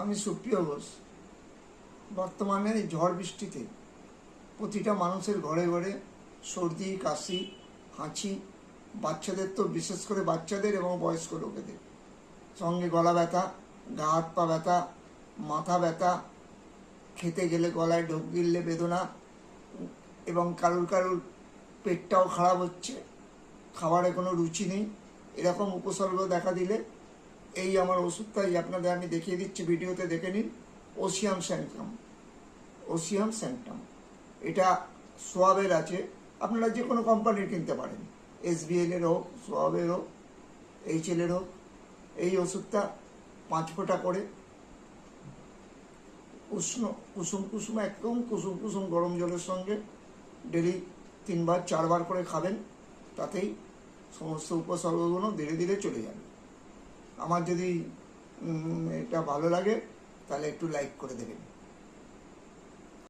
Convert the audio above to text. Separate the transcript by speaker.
Speaker 1: আমি সুপ্রিয় ঘোষ বর্তমানে এই ঝড় বৃষ্টিতে প্রতিটা মানুষের ঘরে ঘরে সর্দি, কাশি, হাঁচি, বাচ্চাদের তো বিশেষ করে বাচ্চাদের এবং বয়স্ক লোকেদের। সঙ্গে গলা ব্যথা, গা হাত পা ব্যথা, মাথা ব্যথা, খেতে গেলে গলায় ঢোক গিললে বেদনা এবং কারুর কারুর পেটটাও খারাপ হচ্ছে, খাবারে কোনো রুচি নেই, এরকম উপসর্গ দেখা দিলে এই আমার ওষুধটাই আপনাদের আমি দেখিয়ে দিচ্ছি, ভিডিওতে দেখে নিন। ওসিয়াম স্যান্টাম ওসিয়াম স্যান্টাম এটা সোয়াবের আছে। আপনারা যে কোনো কোম্পানির কিনতে পারেন। এসবিএল এর হোক, সোয়াবের হোক এইচএল এর হোক, এই ওষুধটা পাঁচ ফোঁটা করে। উষ্ণ, কুসুম কুসুম, একদম কুসুম কুসুম গরম জলের সঙ্গে ডেলি তিনবার, চারবার করে খাবেন। তাতেই সমস্ত উপসর্গগুলো ধীরে ধীরে চলে যাবে। আমার যদি এটা ভালো লাগে তাহলে একটু লাইক করে দেবেন।